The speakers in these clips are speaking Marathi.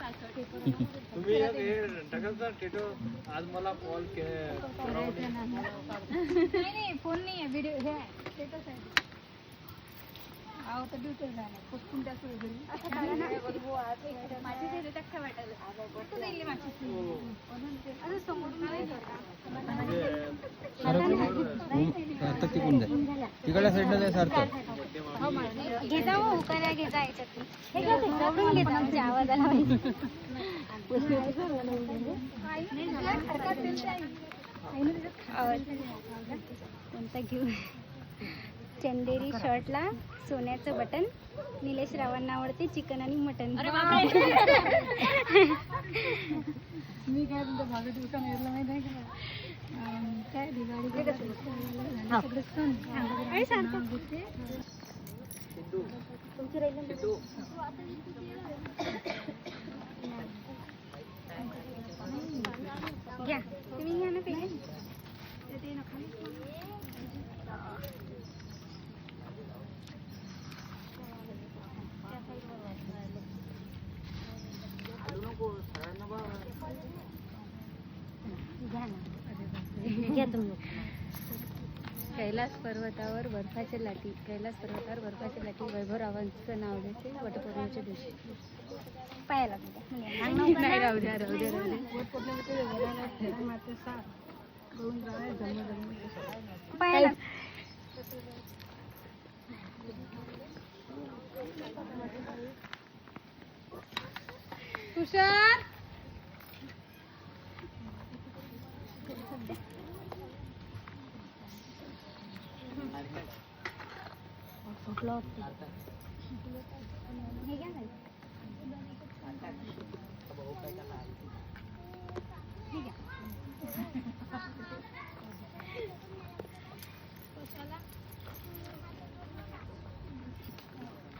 तुम्ही हे आज मला कॉल नाही फोन नाही आहे व्हिडिओ हे स्टेटस आहे. अहो तर ड्युटी झाला पुस्तून त्या सुरू घरी माझी दिली तर काय वाटायला कुठं दिली माझी. असं नाही सार्थक तिकडून जाय तिकडल्या साईडला जाय सार्थक. घेता हो उकाऱ्या घेता याच्यात हे घ्या ते जवळून घेता आमच्या आवाजाला कोणता घेऊ? चंदेरी शर्टला सोन्याचं बटन निलेश रावांना आवडते चिकन आणि मटन. मी काय तुमच्या भागात दुकान यायला माहिती आहे का? काय दिवाळी सगळे सण. आणि सारखं तुमची राहिली घ्या तुम्ही घ्या ना पहिले ते नको. घ्या ना घ्या तुम्ही कैलास पर्वतावर बर्फाच्या लाटी कैलास पर्वतावर बर्फाच्या लाटी वैभवरावांचं नाव घेते वटपौर्णिमेच्या दिवशी. पायाला नाही राहू द्या राहू द्या राहू द्या. पायाला. तुषार हे घ्या ना. हे घ्या.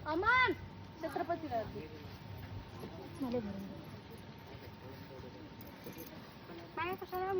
अमन छत्रपती मला कशाला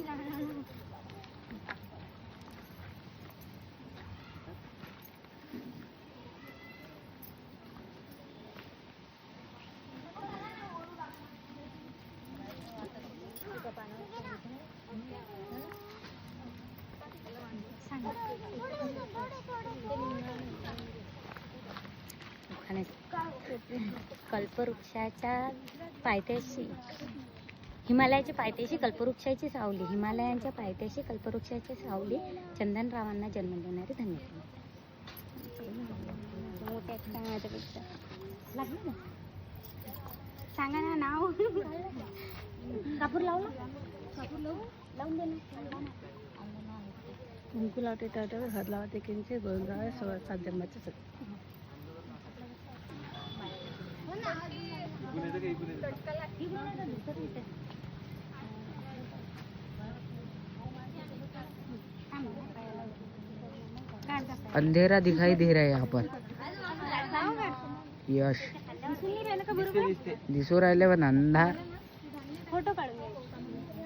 कल्पवृक्षाच्या पायथ्याशी हिमालयाच्या पायथ्याशी कल्पवृक्षाची सावली हिमालयांच्या पायथ्याशी कल्पवृक्षाची सावली चंदनरावांना जन्म देणारी धन्यवाद. सांगा लागलं ना सांगा ना नाव. कापूर लावू? कापूर लावू? लावून दे ना. कुंकू लावते तर हर लावते किंचे गोविंदराव सोळा सात जन्माचे अंधेरा दिखाई दे रहा है यहाँ पर। यश। दिसू राहिले पण अंधार फोटो काढून